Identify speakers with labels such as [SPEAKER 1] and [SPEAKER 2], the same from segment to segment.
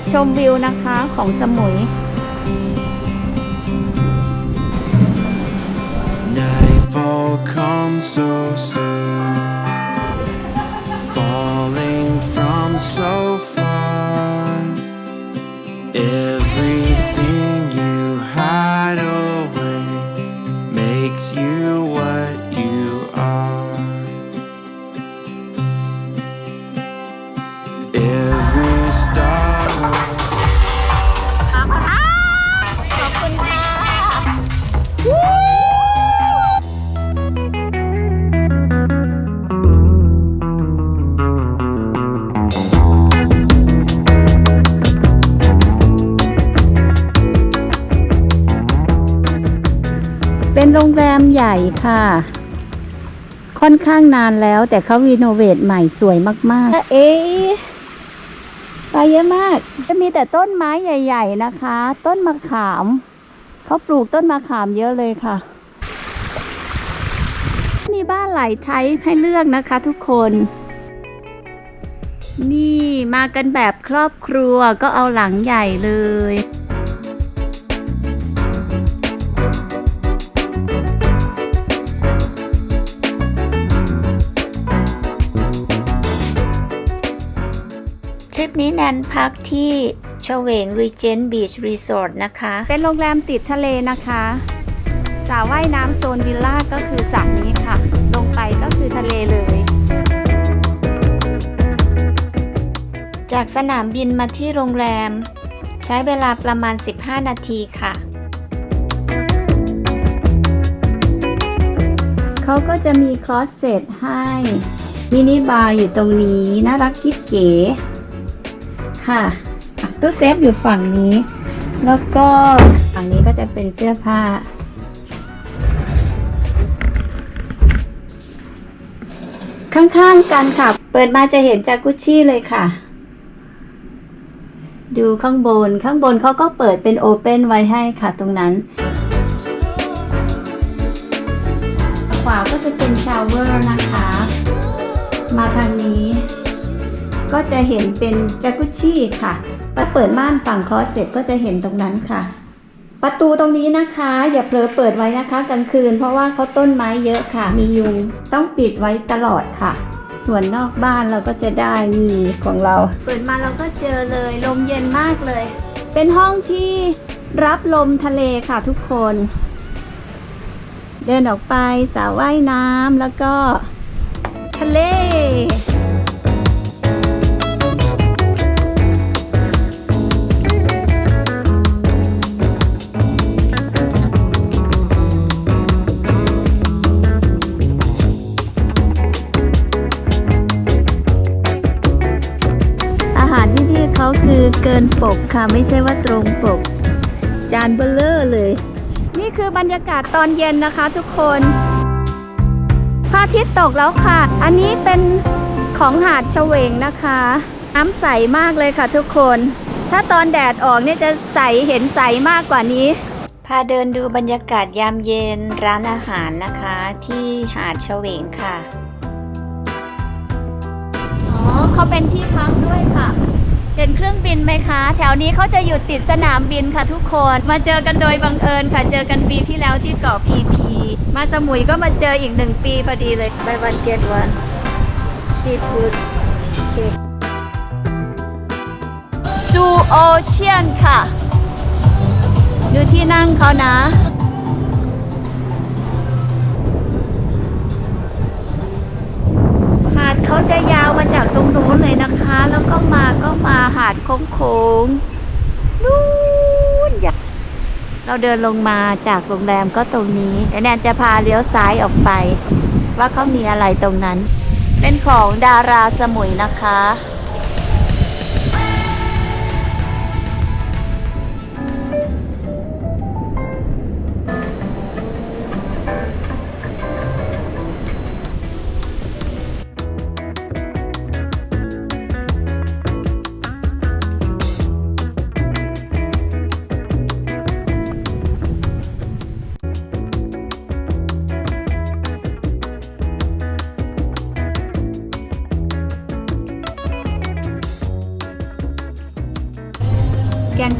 [SPEAKER 1] จุดชมวิวนะคะของสมุย ค่ะ ค่อนข้างนานแล้วแต่เขารีโนเวทใหม่สวยมากๆ เอ๊ะไปเยอะมาก จะมีแต่ต้นไม้ใหญ่ ๆ นะคะ ต้นมะขาม เขาปลูกต้นมะขามเยอะเลยค่ะ มีบ้านหลายไทยให้เลือกนะคะทุกคน นี่มากันแบบครอบครัวก็เอาหลังใหญ่เลย
[SPEAKER 2] ริปนี้แนนพักที่เฉวง Regent Beach Resort นะคะ
[SPEAKER 1] เป็นโรงแรมติดทะเลนะคะสระว่ายน้ำโซนวิลล่าก็คือสระนี้ค่ะ ลงไปก็คือทะเลเลย
[SPEAKER 2] จากสนามบินมาที่โรงแรม ใช้เวลาประมาณ 15 นาทีค่ะ
[SPEAKER 1] เขาก็จะมีคลอสเซตให้ มินิบาร์อยู่ตรงนี้ น่ารักกิ๊บเก๋ ค่ะตู้เซฟอยู่ฝั่งนี้ แล้วก็ฝั่งนี้ก็จะเป็นเสื้อผ้า ข้างๆกันค่ะ เปิดมาจะเห็นจากุชชี่เลยค่ะ ดูข้างบนข้างบนเขาก็เปิดเป็นโอเปนไว้ให้ค่ะตรงนั้น ขวาก็จะเป็นชาวเวอร์นะคะ มาทางนี้ ก็จะเห็นเป็นจากุชชี่ค่ะถ้าเปิดม่านฝั่งคลอสเสร็จก็จะเห็นตรงนั้นค่ะ ประตูตรงนี้นะคะ อย่าเผลอเปิดไว้นะคะกลางคืน เพราะว่าเขาต้นไม้เยอะค่ะ มียุงต้องปิดไว้ตลอดค่ะ ส่วนนอกบ้านเราก็จะได้มีของเรา เปิดมาเราก็เจอเลยลมเย็นมากเลย เป็นห้องที่รับลมทะเลค่ะทุกคน เดินออกไปสระว่ายน้ำแล้วก็ทะเล นปกค่ะไม่ใช่ว่าตรงปก จานเบลเลอร์เลย นี่คือบรรยากาศตอนเย็นนะคะทุกคนพระอาทิตย์ตกแล้วค่ะ อันนี้เป็นของหาดเฉวงนะคะ น้ำใสมากเลยค่ะทุกคน ถ้าตอนแดดออกเนี่ยจะใสเห็นใสมากกว่านี้
[SPEAKER 2] พาเดินดูบรรยากาศยามเย็นร้านอาหารนะคะ ที่หาดเฉวงค่ะ
[SPEAKER 1] อ๋อเขาเป็นที่พักด้วยค่ะ เห็นเครื่องบินไหมคะ แถวนี้เขาจะอยู่ติดสนามบินค่ะทุกคน มาเจอกันโดยบังเอิญค่ะ เจอกันปีที่แล้วที่เกาะพีพี มาสมุยก็มาเจออีกหนึ่งปีพอดีเลยไปวันเกตวันซีฟู้ดเค้กจูโอเชียนค่ะ ดูที่นั่งเขานะ รงนู้นเลยนะคะ แล้วก็มาก็มาหาดโค้งๆนู่นอยากเราเดินลงมาจากโรงแรมก็ตรงนี้แนนจะพาเลี้ยวซ้ายออกไป ว่าเขามีอะไรตรงนั้น เป็นของดาราสมุยนะคะ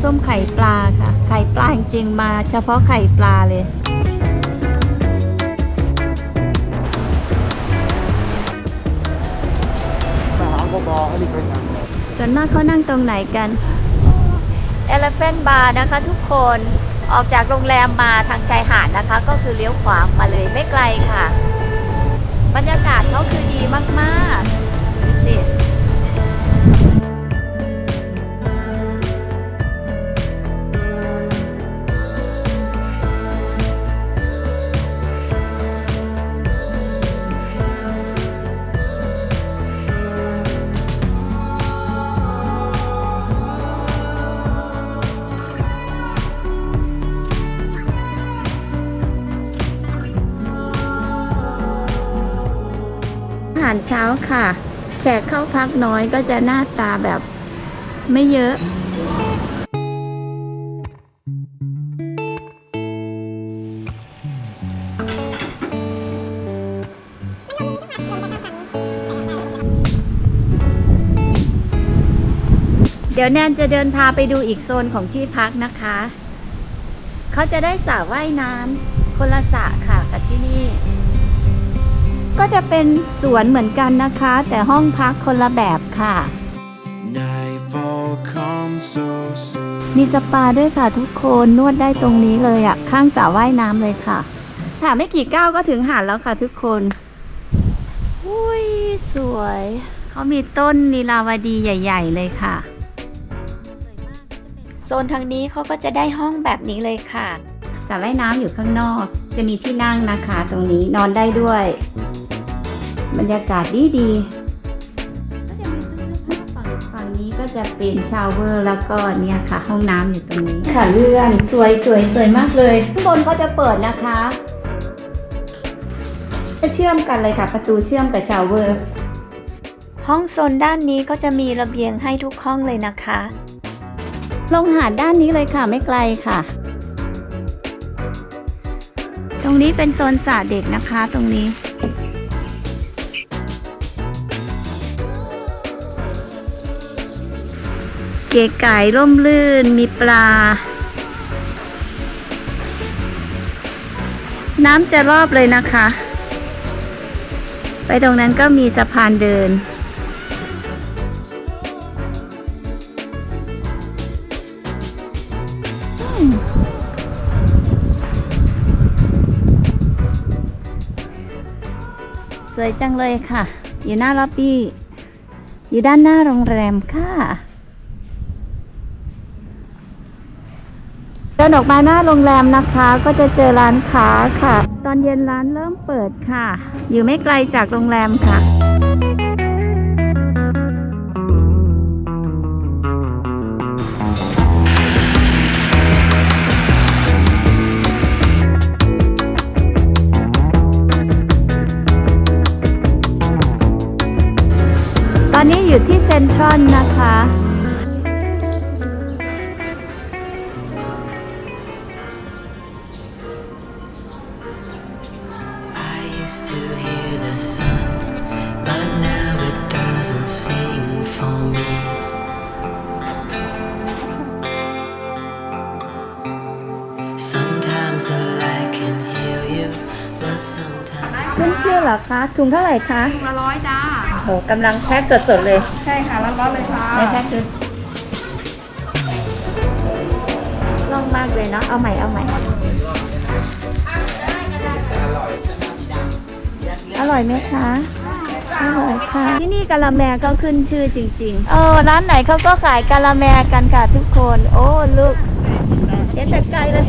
[SPEAKER 1] ส้มไข่ปลาค่ะ ไข่ปลาจริงๆมาเฉพาะไข่ปลาเลยส่วนมากเขานั่งตรงไหนกัน Elephant Bar นะคะทุกคนออกจากโรงแรมมาทางชายหาดนะคะ ก็คือเลี้ยวขวามาเลยไม่ไกลค่ะ บรรยากาศเขาคือดีมากๆารเช้าค่ะ แขกเข้าพักน้อยก็จะหน้าตาแบบไม่เยอะเดี๋ยวแนนจะเดินพาไปดูอีกโซนของที่พักนะคะ เขาจะได้สระว่ายน้ำคนละสระค่ะกับที่นี่ ก็จะเป็นสวนเหมือนกันนะคะ แต่ห้องพักคนละแบบค่ะ มีสปาด้วยค่ะทุกคนนวดได้ตรงนี้เลยอะ่ะ ข้างสระว่ายน้ำเลยค่ะ ค่ะไม่กี่ก้าวก็ถึงหาดแล้วค่ะทุกคนอุ้ยสวย เขามีต้นนีลาวดีใหญ่ ๆ เลยค่ะ
[SPEAKER 2] โซนทางนี้เขาก็จะได้ห้องแบบนี้เลยค่ะ
[SPEAKER 1] สระว่ายน้ำอยู่ข้างนอก จะมีที่นั่งนะคะ ตรงนี้นอนได้ด้วย บรรยากาศดีดีๆก็จะมีตู้เสื้อผ้าฝั่งฝั่งนี้ก็จะเป็นชาวเวอร์แล้วก็เนี่ยค่ะ ห้องน้ำอยู่ตรงนี้ ค่ะเลื่อนสวยสวยสวยมากเลยข้างบนเขาจะเปิดนะคะจะเชื่อมกันเลยค่ะ ประตูเชื่อมกับชาวเวอร์
[SPEAKER 2] ห้องโซนด้านนี้ก็จะมีระเบียงให้ทุกห้องเลยนะคะ
[SPEAKER 1] ลงหาดด้านนี้เลยค่ะไม่ไกลค่ะ ตรงนี้เป็นโซนสระเด็กนะคะ ตรงนี้ เก๋ไก่ร่มรื่น มีปลา น้ำจะรอบเลยนะคะ ไปตรงนั้นก็มีสะพานเดินสวยจังเลยค่ะ อยู่หน้าล็อบบี้ อยู่ด้านหน้าโรงแรมค่ะ เดิ นออกมาหน้าโรงแรมนะคะ ก็จะเจอร้านค้าค่ะ ตอนเย็นร้านเริ่มเปิดค่ะ อยู่ไม่ไกลจากโรงแรมค่ะตอนนี้อยู่ที่เซ็นทรัลนะคะ ถุงเท่าไหร่คะ
[SPEAKER 3] ถุงละร้อยจ้า
[SPEAKER 1] โอ้โหกำลังแพ็คสดๆเลย
[SPEAKER 3] ใช่ค่ะร้อนๆเลยค่ะ
[SPEAKER 1] ในแพ็คคือล่องมากเลยเนาะ เอาใหม่ เอาใหม่ อร่อยไหมคะ อร่อยค่ะ ที่นี่กะละแมก็ขึ้นชื่อจริงๆ เออ ร้านไหนเขาก็ขายกะละแมกันค่ะทุกคน โอ้ ลูกเห็นแต่ไกลเลย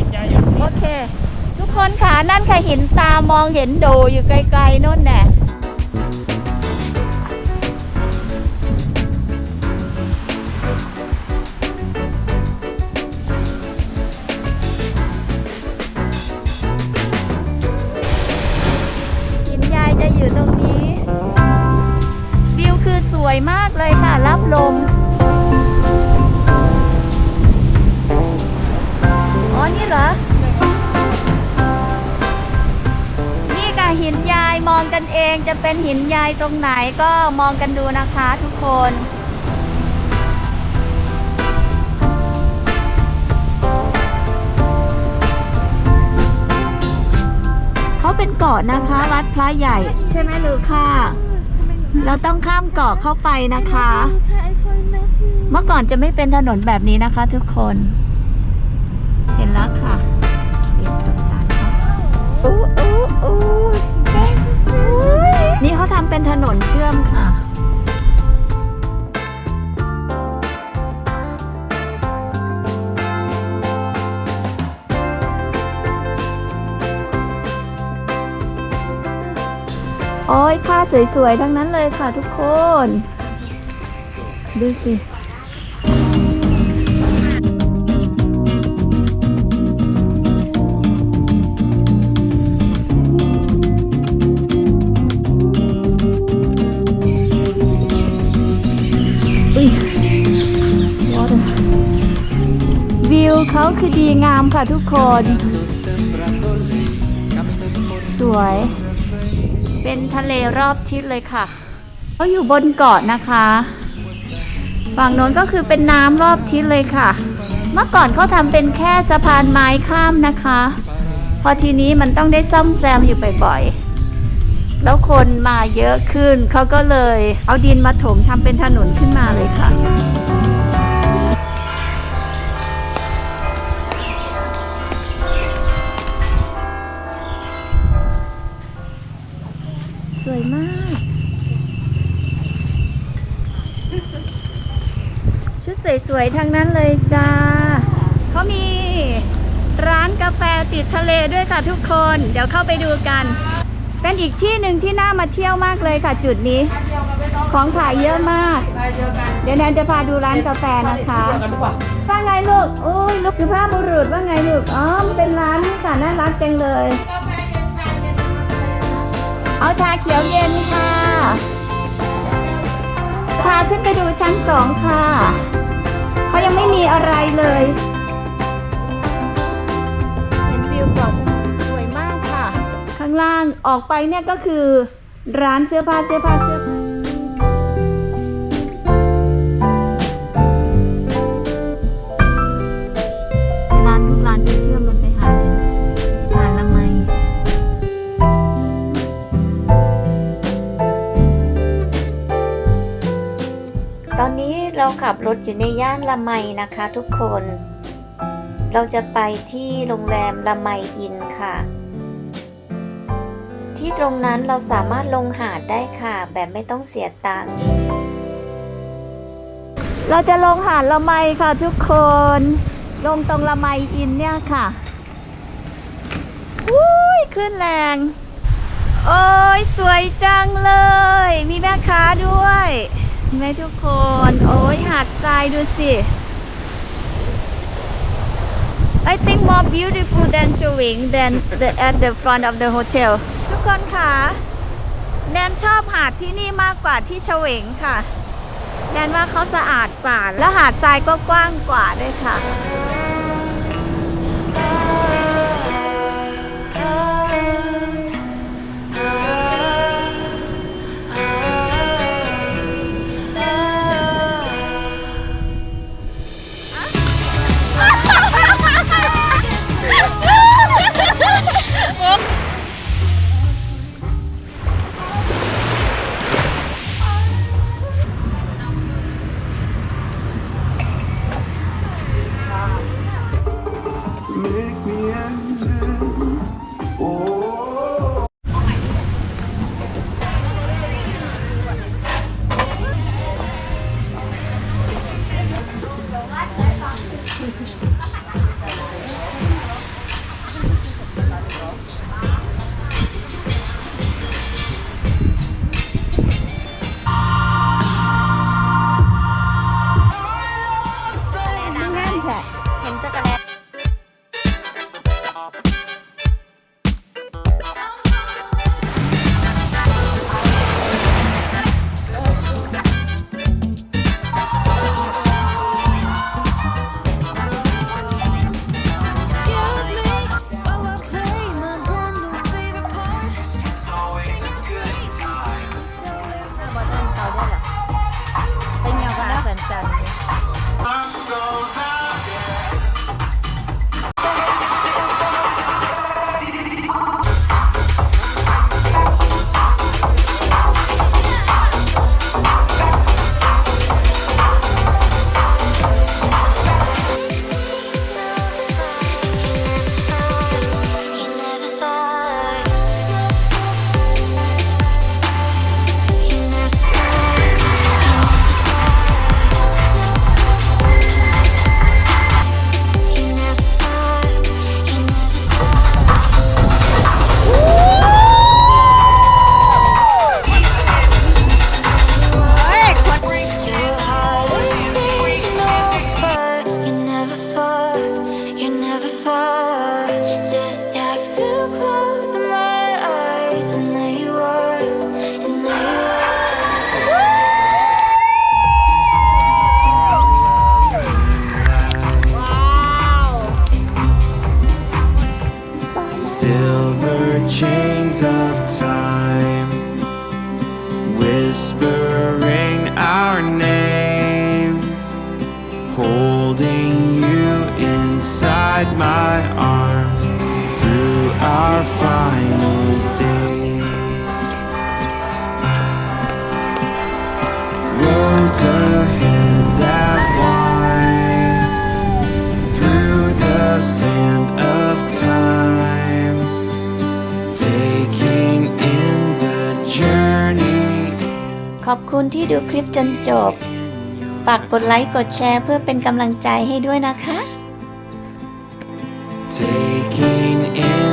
[SPEAKER 1] โอเคทุก คนค่ะนั่นค่ะหินตามองเห็นโดอยู่ไกลๆนู่นแน่ เป็นหินใหญ่ตรงไหนก็มองกันดูนะคะทุกคนเขาเป็นเกาะนะคะวัดพระใหญ่ ใช่ไหมลูกค่ะ เราต้องข้ามเกาะเข้าไปนะคะ เมื่อก่อนจะไม่เป็นถนนแบบนี้นะคะ ทุกคน เห็นแล้วค่ะเห็นสงสารเขาอู้อู้อู้ ทำเป็นถนนเชื่อมค่ะ โอ้ยผ้าสวยๆ ทั้งนั้นเลยค่ะทุกคน ดูสิ คือดีงามค่ะทุกคน สวย เป็นทะเลรอบทิศเลยค่ะเขาอยู่บนเกาะนะคะฝั่งโน้นก็คือเป็นน้ำรอบทิศเลยค่ะ เมื่อก่อนเขาทำเป็นแค่สะพานไม้ข้ามนะคะ พอทีนี้มันต้องได้ซ่อมแซมอยู่บ่อยๆ แล้วคนมาเยอะขึ้น เขาก็เลยเอาดินมาถมทำเป็นถนนขึ้นมาเลยค่ะ สวยๆ ทั้งนั้นเลยจ้าเขามีร้านกาแฟติดทะเลด้วยค่ะทุกคน เดี๋ยวเข้าไปดูกัน เป็นอีกที่หนึ่งที่น่ามาเที่ยวมากเลยค่ะจุดนี้ ของขายเยอะมาก เดี๋ยวแนนจะพาดูร้านกาแฟนะคะว่าไงลูกโอ้ยลูกสุภาพบุรุษว่าไงลูก อ๋อเป็นร้านนี่ค่ะน่ารักจังเลย เอาชาเขียวเย็นค่ะ พาขึ้นไปดูชั้นสองค่ะ ยังไม่มีอะไรเลย เห็นวิวเก่อนสวยมากค่ะ ข้างล่างออกไปเนี่ยก็คือร้านเสื้อผ้าเสื้อผ้าเสื้อ เรา
[SPEAKER 2] ขับรถอยู่ในย่านละไมนะคะทุกคน เราจะไปที่โรงแรมละไมอินค่ะ ที่ตรงนั้นเราสามารถลงหาดได้ค่ะ แบบไม่ต้องเสียตังค์
[SPEAKER 1] เราจะลงหาดละไมค่ะทุกคน ลงตรงละไมอินเนี่ยค่ะอุ้ยขึ้นแรง โอ้ยสวยจังเลย มีแม่ค้าด้วย ไหมทุกคน โอ้ยหาดทรายดูสิ I think more beautiful than showing than the at the front of the hotel ทุกคนค่ะแนนชอบหาดที่นี่มากกว่าที่เฉวงค่ะแนนว่าเขาสะอาดกว่า และหาดทรายก็กว้างกว่าด้วยค่ะ
[SPEAKER 4] Saturday.
[SPEAKER 2] ขอบคุณที่ดูคลิปจนจบ ฝากกดไลค์กดแชร์เพื่อเป็นกำลังใจให้ด้วยนะคะ
[SPEAKER 4] Taking in